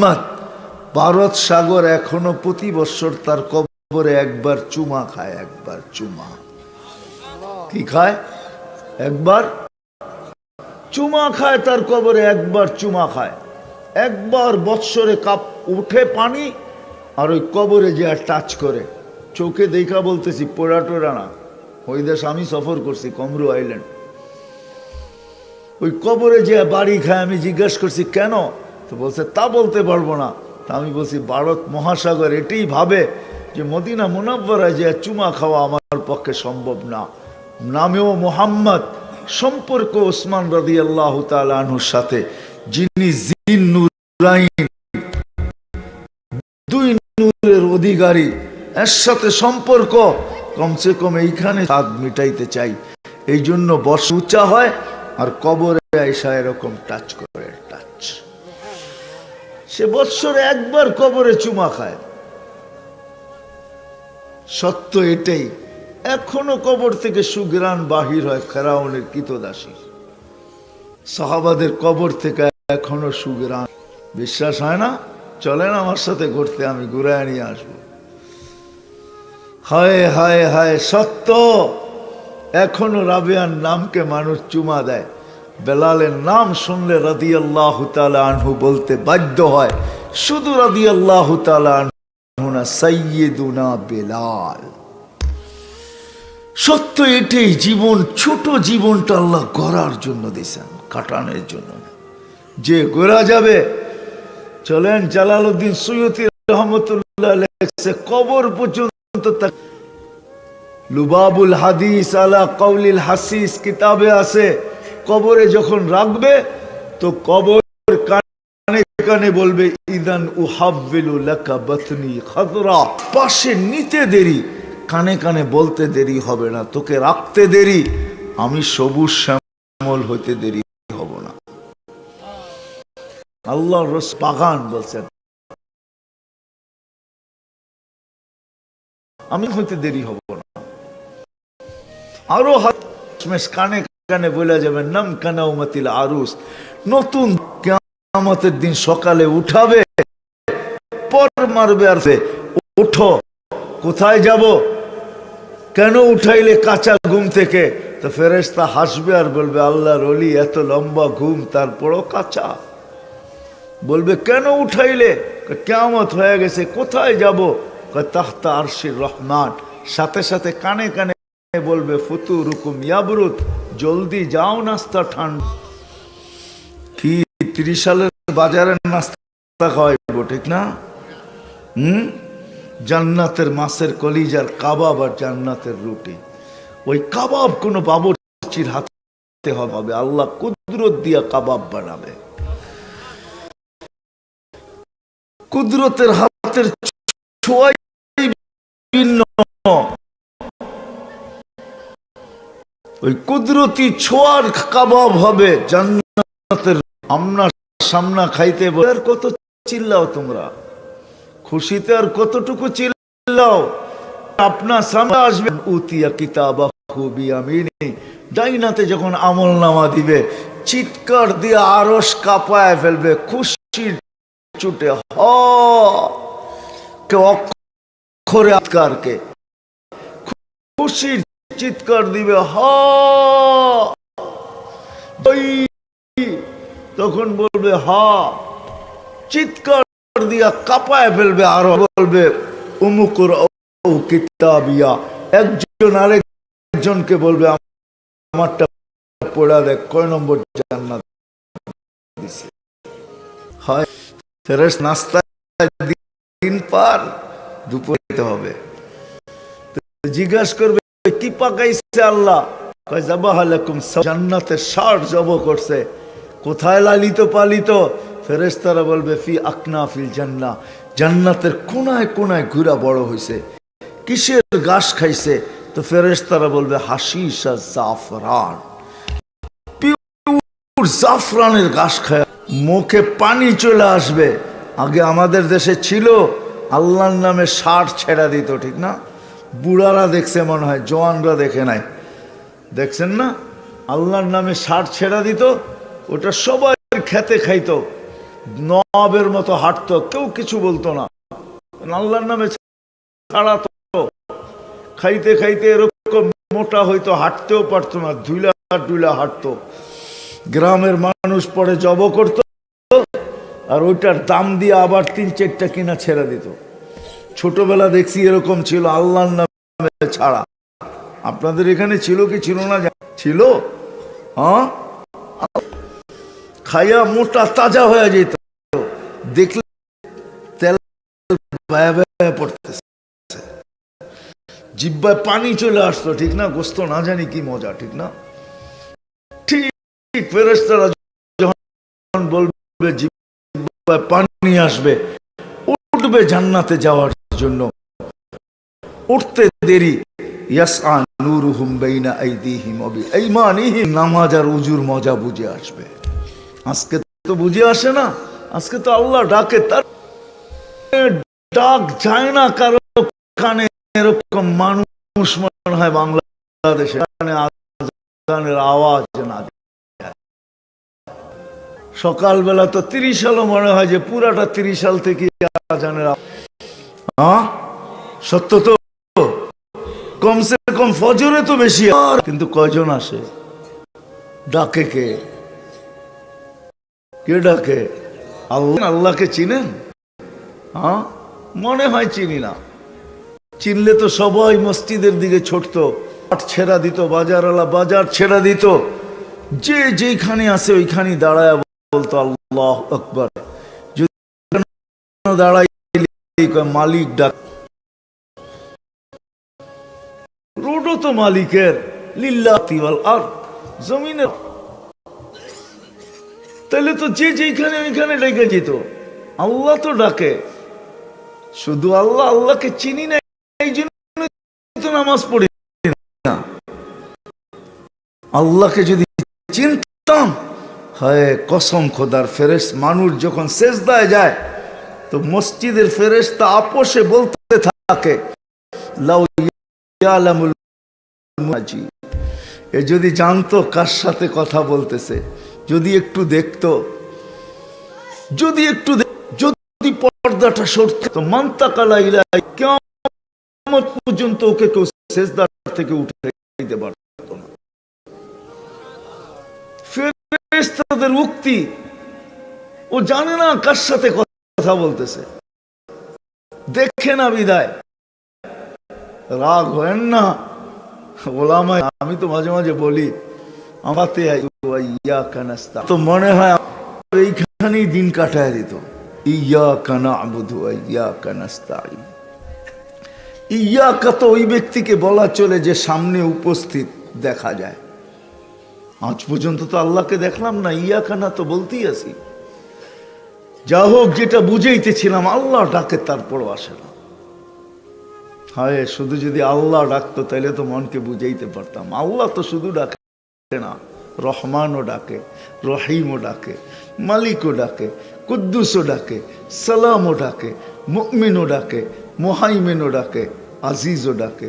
মোহাম্মদ, ভারত সাগর এখনও প্রতি বছর তার কবরে একবার চুমা খায়, একবার চুমা। কি খায়? একবার চুমা খায়, তার কবরে একবার চুমা খায়। একবার বৎসরে কাপ উঠে পানি আর ওই কবরে যে আর টাচ করে। চোখে দেখা বলতেছি, পোড়া টোড়া না। ওই দেশ আমি সফর করছি কমরু আইল্যান্ড। ওই কবরে যে বাড়ি খায়, আমি জিজ্ঞেস করছি, কেন? তো বলছে, তা বলতে পারব না। তা আমি বলছি, ভারত মহাসাগর এটাই ভাবে যে মদিনা মুনাব্বরায় যে চুমা খাওয়া আমার পক্ষে সম্ভব না। নামেও মোহাম্মদ, সম্পর্ক ওসমান রদি আল্লাহ তালুর সাথে। যিনি দুই নূরের অধিকারী, এর সাথে সম্পর্ক কমসে কম এইখানে স্বাদ মিটাইতে চাই। এই জন্য বর্ষ উঁচা হয় আর কবরে আইসা এরকম টাচ করে। সে বৎসরে একবার কবরে চুমা খায়। সত্য এটাই, এখনও কবর থেকে সুগ্রাণ বাহির হয় ফেরাউনের কিতদাসী। সাহাবাদের কবর থেকে এখনও সুগ্রাণ বিশ্বাস হয় না? চলেন আমার সাথে ঘুরতে, আমি ঘুরায় নিয়ে আসব। হায় হায় হায়, সত্য! এখনও রাবিয়ার নামকে মানুষ চুমা দেয়। বেলালের নাম শুনলে রাদি আল্লাহ আনহু বলতে বাধ্য হয়, শুধু রাদি আল্লাহ আনহু বেলাল। সত্য এটাই, জীবন, ছোট জীবনটা আল্লাহ গড়ার জন্য দিয়েছেন, কাটানোর জন্য। যে গোরা যাবে, চলেন রহমতুল্লাহ লেখছে, কবর পর্যন্ত লুবাবুল হাদিস আলা কৌলিল হাসিস কিতাবে আছে কবরে যখন রাখবে, তো কবর কানে কানে বলবে, ইদান বাতনি খাদরা। পাশে নিতে দেরি, কানে কানে বলতে দেরি হবে না, তোকে রাখতে দেরি, আমি সবুজ শ্যামল হইতে দেরি হব না। আল্লাহ রস বাগান বলছেন। আমি হইতে দেরি হব না। আরও হামেশ কানে কানে বলে যাবে নাম কানাউমাতিল আরুস। নতুন কেয়ামতের দিন সকালে উঠাবে পর মারবে আর উঠো কোথায় যাব? কেন উঠাইলে কাঁচা ঘুম থেকে? তো ফেরেশতা হাসবে আর বলবে আল্লাহর অলি এত লম্বা ঘুম তারপরও কাঁচা। বলবে কেন উঠাইলে? কয়, কেয়ামত হয়ে গেছে কোথায় যাব? তাহতা আরশির রহমান। সাথে সাথে কানে কানে বলবে ফুতু রুকুম ইয়াবরুত। জলদি যাও নাস্তা ঠান্ডা। কি ত্রিশ সালের বাজারের নাস্তা খাওয়াইব, ঠিক না? হুম? জান্নাতের মাছের কলিজার কাবাব আর জান্নাতের রুটি। ওই কাবাব কোনো বাবরচির হাতে হবে। আল্লাহ কুদরত দিয়া কাবাব বানাবে। কুদরতের হাতের ছোঁয়াই ভিন্ন। ওই কুদরতি ছোঁয়ার কাবাব হবে জান্নাতের আমনা সামনা খাইতে আর কত চিল্লাও তোমরা? খুশিতে আর কতটুকু চিল্লাও? আপনার সামনে আসবে। উতিয়া কিতাবা খুবই আমিনি। ডাইনাতে যখন আমল নামা দিবে, চিৎকার দিয়ে আরস কাঁপায় ফেলবে, খুশির চুটে হ। অক্ষরে আৎকারকে খুশির চিৎকার দিবে, হ। তখন বলবে, হা। চিৎকার দিয়া কাঁপায় ফেলবে আর বলবে উমুকুর একজন আরেকজনকে বলবে, আমারটা পড়া দেখ, কয় নম্বর জান্নাত দিছে। হয় ফেরেশ নাস্তা দিন পার, দুপুরে হবে। জিজ্ঞাসা করবে কি পাকাইছে আল্লাহ? জান্নাতের ষাট জব করছে। কোথায় লালিত পালিত? ফেরেশতারা বলবে, ফি আকনা ফিল জান্না জান্নাতের কোনায় কোনায় ঘুরা বড় হইছে। কিসের খাইছে? তো ফেরেশতারা বলবে হাসিস জাফরান। জাফরানের ঘাস খায়। মুখে পানি চলে আসবে। আগে আমাদের দেশে ছিল, আল্লাহর নামে ষাট ছেড়া দিত, ঠিক না? বুড়ারা দেখছে মনে হয়, জওয়ানরা দেখে নাই। দেখছেন না? আল্লাহর নামে ষাট ছেড়া দিত, ওটা সবাই খেতে খাইতো। নবের মতো হাঁটতো, কেউ কিছু বলতো না। আল্লাহর নামে খাইতে খাইতে এরকম মোটা হইতো, হাঁটতেও পারতো না, ধুইলা ধুইলা হাঁটতো। গ্রামের মানুষ পরে জব করতো, আর ওইটার দাম দিয়ে আবার তিন চারটা কিনা ছেড়ে দিত। ছোটবেলা দেখছি এরকম ছিল, আল্লাহর নামে ছাড়া। আপনাদের এখানে ছিল কি ছিল না ছিল? হ্যাঁ? খাইয়া মোটা তাজা হয়ে যেত। দেখলে তেল পড়তেছে। জিব্বায় পানি চলে আসতো, ঠিক না? গোস্ত না জানি কি মজা, ঠিক না? ঠিক ফেরেশতারা যখন বলবে, জিব্বায় পানি আসবে, উঠবে জান্নাতে যাওয়ার জন্য। উঠতে দেরি। মজা বুঝে আসবে। আজকে তো বুঝে আসে না। আজকে তো আল্লাহ ডাকে, তার ডাক যায় না কারও কানে। এরকম মানুষ মনে হয় বাংলাদেশে। আওয়াজ না। সকালবেলা তো তিরিশ সালও মনে হয় যে পুরাটা তিরিশ সাল থেকে আজানের আওয়াজ। হ্যাঁ? সত্য তো। কমসে কম ফজরে তো বেশি। কিন্তু কয়জন আসে? ডাকে কে? কে ডাকে? আল্লাহ। আল্লাহকে চিনেন? হ্যাঁ? মনে হয় চিনি না। চিনলে তো সবাই মসজিদের দিকে ছুটতো। হাট ছেড়া দিত, বাজারওয়ালা বাজার ছেড়া দিত। যে যেখানে আছে ওইখানে দাঁড়ায় বলতো, আল্লাহ আকবর। যদি দাঁড়াই মালিক ডাক। রোডও তো মালিকের লিল্লাতিওয়াল আর জমিনের তাহলে তো যে যেখানে ওইখানে ডেকে যেত আল্লাহ তো ডাকে। শুধু আল্লাহ, আল্লাহকে চিনি না, এই জন্য তো নামাজ পড়ি না। আল্লাহকে যদি চিনতাম, হয়, কসম খোদার ফেরেস মানুষ যখন শেষদায় যায় তো মসজিদের ফেরেশতা আপোষে বলতে থাকে। এ যদি জানতো কার সাথে কথা বলতেছে, যদি একটু দেখতো, যদি একটু যদি পর্দাটা সরত মান্তাকালা ইলাই কেমন পর্যন্ত ওকে কেউ শেষদার থেকে উঠে দিতে পারতো না ফেরেশতাদের উক্তি, ও জানে না কার সাথে কথা বলতেছে। দেখে না বিদায়। রাগ হয় না। ওলামায়, আমি তো মাঝে মাঝে বলি, আমাতে কানাস্তা তো মনে হয় এইখানেই দিন কাটায় দিত। ইয়া কানা আবুধু ইয়া কানাস্তাই ইয়া তো ওই ব্যক্তিকে বলা চলে যে সামনে উপস্থিত দেখা যায়। আজ পর্যন্ত তো আল্লাহকে দেখলাম না ইয়া কানা তো বলতেই আছি। যা হোক যেটা বুঝাইতেছিলাম, আল্লাহ ডাকে, তারপরও আসে না। হায়, শুধু যদি আল্লাহ ডাকতো তাহলে তো মনকে বুঝাইতে পারতাম। আল্লাহ তো শুধু ডাকে, না, রহমানও ডাকে, রহিমও ডাকে, মালিকও ডাকে, কুদ্দুসও ডাকে, সালামও ডাকে মুকমিনও ডাকে, মোহাইমেনও ডাকে, আজিজও ডাকে,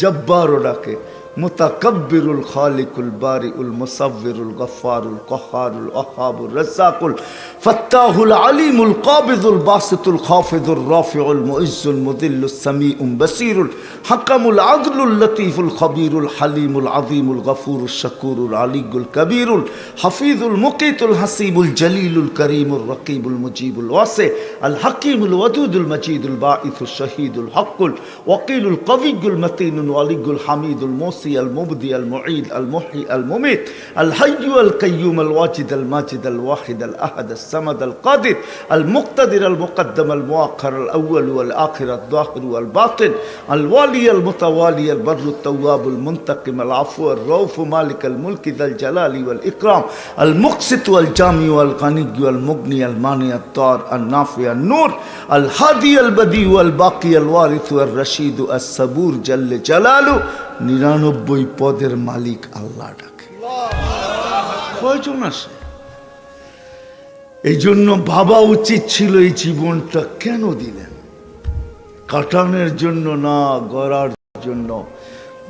জব্বারও ডাকে متكبر الخالق البارئ المصور الغفار القهار الأخاب الرزاق الفتاه العليم القابض الباسط الخافض الرافع المعز المذل السميع بصير الحكم العدل اللطيف الخبير الحليم العظيم الغفور الشكور العلي الكبير الحفيظ المقيت الحسيب الجليل الكريم الرقيب المجيب الواسع الحكيم الودود المجيد الباعث الشهيد الحق الوقيل القوي المتين الولي الحميد الموصي المطفي المبدي المعيد المحيي المميت الحي القيوم الواجد الماجد الواحد الأحد السمد القادر المقتدر المقدم المؤخر الأول والآخر الظاهر والباطن الوالي المتوالي البر التواب المنتقم العفو الروف مالك الملك ذا الجلال والإكرام المقسط والجامع والغني والمغني المانع الطار النافع النور الهادي البديع والباقي الوارث والرشيد الصبور جل جلاله নিরানব্বই পদের মালিক আল্লাহ ডাকে। কয়জন আসে এই জন্য ভাবা উচিত ছিল এই জীবনটা কেন দিলেন? কাটানোর জন্য না, গড়ার জন্য?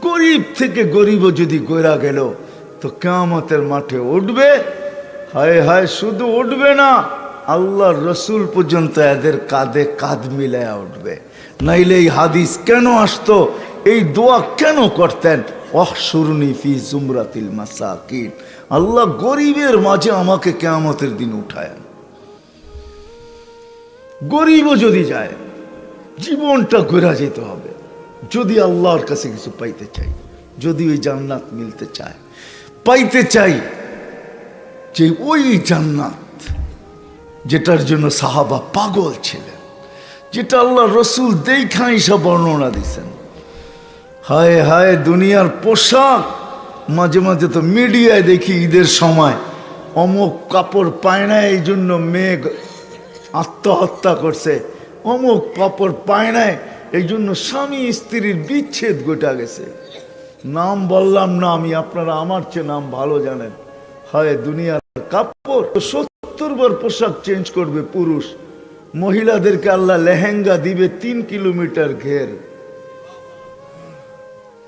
গরিব থেকে গরিবও যদি গড়া গেল, তো কেয়ামতের মাঠে উঠবে? হায় হায়, শুধু উঠবে না আল্লাহ রসুল পর্যন্ত এদের কাঁধে কাঁধ মিলায়া উঠবে। নাইলে এই হাদিস কেন আসতো? এই দোয়া কেন করতেন? অহসুরনি জুমরাতিল আল্লাহ গরিবের মাঝে আমাকে কেয়ামতের দিন উঠায় গরিবও যদি যায়, জীবনটা ঘোরা যেতে হবে। যদি আল্লাহর কাছে কিছু পাইতে চাই, যদি ওই জান্নাত মিলতে চায়। পাইতে চাই যে ওই জান্নাত, যেটার জন্য সাহাবা পাগল ছিলেন, যেটা আল্লাহ রসুল দেখা সব বর্ণনা দিছেন। হায় হায় দুনিয়ার পোশাক। মাঝে মাঝে তো মিডিয়ায় দেখি ঈদের সময় অমুক কাপড় পায় না, এই জন্য মেয়ে আত্মহত্যা করছে। অমুক কাপড় পায় না, এই জন্য স্বামী স্ত্রীর বিচ্ছেদ গোটা গেছে। নাম বললাম না আমি, আপনারা আমার চেয়ে নাম ভালো জানেন। হয়, দুনিয়ার কাপড়, সত্তর বার পোশাক চেঞ্জ করবে পুরুষ। মহিলাদেরকে আল্লাহ লেহেঙ্গা দিবে তিন কিলোমিটার ঘের।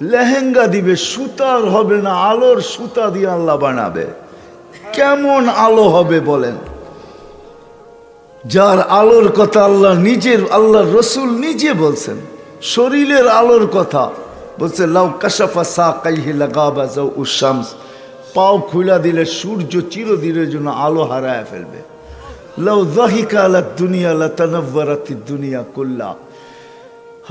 লেহেঙ্গা দিবে সুতার হবে না, আলোর সুতা দিয়ে আল্লাহ বানাবে। কেমন আলো হবে বলেন? যার আলোর কথা আল্লাহ নিজের আল্লাহ রসুল নিজে বলছেন, শরীরের আলোর কথা বলছে, লাউ কাশাফা সা কাইহি লাগাবা যাও উশামস পাও খুলা দিলে সূর্য চিরদিনের জন্য আলো হারায় ফেলবে। লাউ দাহিকা আলা দুনিয়া লা তানাব্বারাতি দুনিয়া কুল্লা।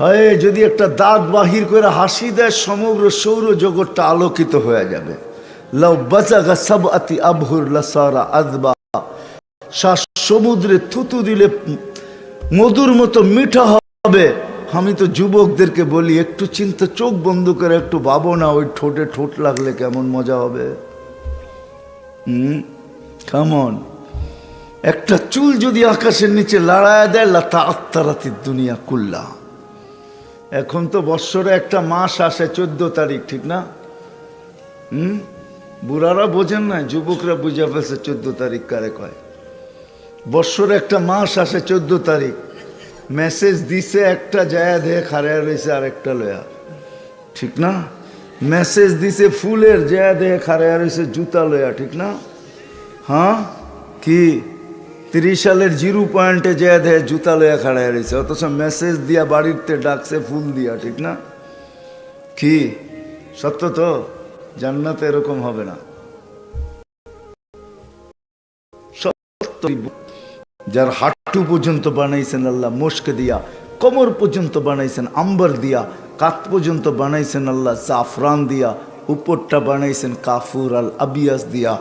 হয় যদি একটা দাঁত বাহির করে হাসি দেয়, সমগ্র সৌর জগৎটা আলোকিত হয়ে যাবে। সব আতি আবহুর লাসারা আদবা। সমুদ্রে থুতু দিলে মধুর মতো মিঠা হবে। আমি তো যুবকদেরকে বলি, একটু চিন্তা, চোখ বন্ধ করে একটু ভাবো না, ওই ঠোঁটে ঠোঁট লাগলে কেমন মজা হবে। হুম কেমন একটা চুল যদি আকাশের নিচে লড়ায় দেয়, লাতা আত্মারাতি দুনিয়া কুল্লা। এখন তো বৎসরে একটা মাস আসে চোদ্দ তারিখ, ঠিক না? হুম? বুড়ারা বোঝেন না, যুবকরা বুঝে ফেলছে চোদ্দ তারিখ কারে কয়। বৎসরে একটা মাস আসে চোদ্দ তারিখ। মেসেজ দিছে একটা, জায়া দেহে খারায় রয়েছে আর একটা লয়া। ঠিক না? মেসেজ দিছে ফুলের, জায়া দেহে খারায় রয়েছে জুতা লয়া, ঠিক না? হ্যাঁ? কি? তিরিশ সালের জিরো পয়েন্টে যে দেহে জুতা লয়া খাড়ায় রয়েছে অথচ মেসেজ দিয়া বাড়িতে ডাকছে, ফুল দিয়া, ঠিক না? কি? সত্য তো? জান্নাতে এরকম হবে না। যার হাট্টু পর্যন্ত বানাইছেন আল্লাহ মুস্ক দিয়া, কোমর পর্যন্ত বানাইছেন, আম্বার দিয়া, কাত পর্যন্ত বানাইছেন আল্লাহ, জাফরান দিয়া, উপরটা বানাইছেন কাফুর আল আবিয়াস দিয়া,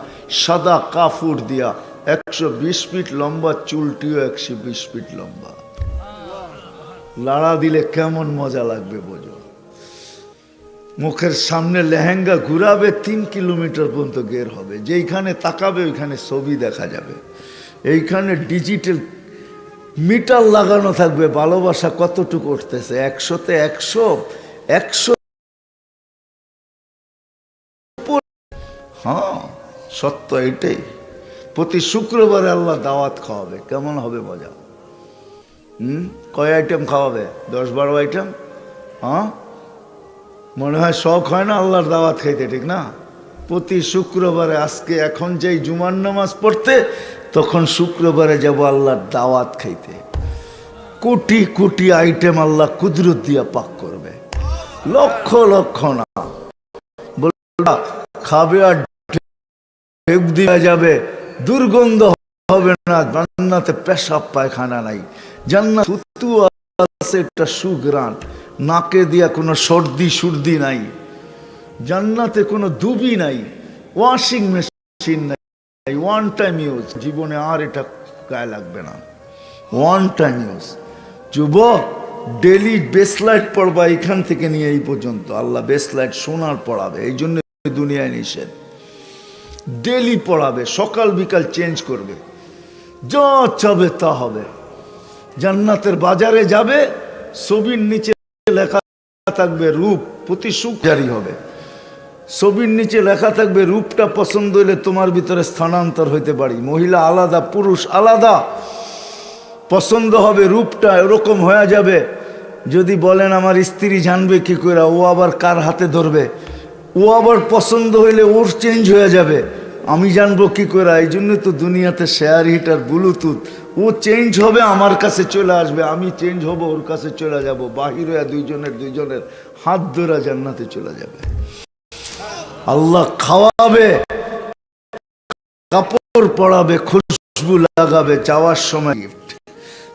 সাদা কাফুর দিয়া একশো বিশ ফিট লম্বা, চুলটিও একশো বিশ ফিট লম্বা। লাড়া দিলে কেমন মজা লাগবে বোঝো? মুখের সামনে লেহেঙ্গা ঘুরাবে, তিন কিলোমিটার পর্যন্ত গের হবে। যেইখানে তাকাবে, ওইখানে ছবি দেখা যাবে। এইখানে ডিজিটাল মিটার লাগানো থাকবে, ভালোবাসা কতটুকু উঠতেছে? একশোতে একশো একশো হ্যাঁ সত্য এটাই। প্রতি শুক্রবারে আল্লাহ দাওয়াত খাওয়াবে। কেমন হবে মজা? হুম? কয় আইটেম খাওয়াবে? দশ বারো আইটেম হ্যাঁ? মনে হয় শখ হয় না আল্লাহর দাওয়াত খাইতে, ঠিক না? প্রতি শুক্রবারে আজকে, এখন যেই জুমার নামাজ পড়তে, তখন শুক্রবারে যাব আল্লাহর দাওয়াত খাইতে। কোটি কোটি আইটেম আল্লাহ কুদরত দিয়া পাক করবে। লক্ষ লক্ষ না। বলবা, খাবে আর দিয়া যাবে। দুর্গন্ধ হবে না, জান্নাতে পেশাব পায়খানা নাই। জান্নাত থুতু আছে একটা সুগ্রাণ নাকে দিয়া কোনো সর্দি সুর্দি নাই। জান্নাতে কোনো দুবি নাই। ওয়াশিং মেশিন নাই। One time use. জীবনে আর এটা গায়ে লাগবে না। One time use. যুবক, ডেলি বেসলাইট পড়বা এখান থেকে নিয়ে এই পর্যন্ত। আল্লাহ বেসলাইট সোনার পড়াবে। এই জন্য দুনিয়ায় নিষেধ। ডেলি পড়াবে, সকাল, বিকাল চেঞ্জ করবে। যা চাবে তা হবে। জান্নাতের বাজারে যাবে, ছবির নিচে লেখা থাকবে রূপ, প্রতি সুখ জারি হবে। ছবির নিচে লেখা থাকবে রূপটা পছন্দ হইলে তোমার ভিতরে স্থানান্তর হইতে পারি। মহিলা আলাদা, পুরুষ আলাদা। পছন্দ হবে রূপটা, এরকম হয়ে যাবে। যদি বলেন, আমার স্ত্রী জানবে কি করে ও আবার কার হাতে ধরবে? ও আবার পছন্দ হইলে ওর চেঞ্জ হয়ে যাবে। আমি জানব কি করে, এই জন্য তো দুনিয়াতে শেয়ার হিটার ব্লুটুথ ও চেঞ্জ হবে আমার কাছে চলে আসবে, আমি চেঞ্জ হব ওর কাছে চলে যাব, বাহির হয়ে দুইজনের দুইজনের হাত ধরা জান্নাতে চলে যাবে। আল্লাহ খাওয়াবে, কাপড় পরাবে, খুশবু লাগাবে, যাওয়ার সময় গিফট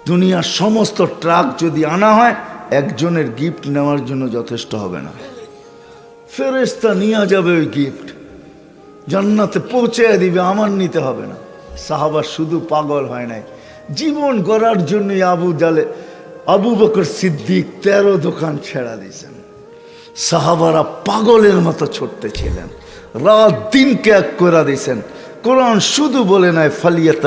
দুনিয়ার সমস্ত ট্রাক যদি আনা হয়, একজনের গিফট নেওয়ার জন্য যথেষ্ট হবে না। ফেরেস্তা নিয়ে যাবে ওই গিফট জান্নাতে পৌঁছে দিবে, আমার নিতে হবে না। সাহাবা শুধু পাগল হয় নাই। জীবন গড়ার জন্য আবু জালে, আবু বকর সিদ্দিক তেরো দোকান ছেড়া দিয়েছেন। সাহাবারা পাগলের মতো ছুটতেছিলেন রাত দিনকে এক করে দিয়েছেন। কোরআন শুধু বলে নাই ফালিয়াতা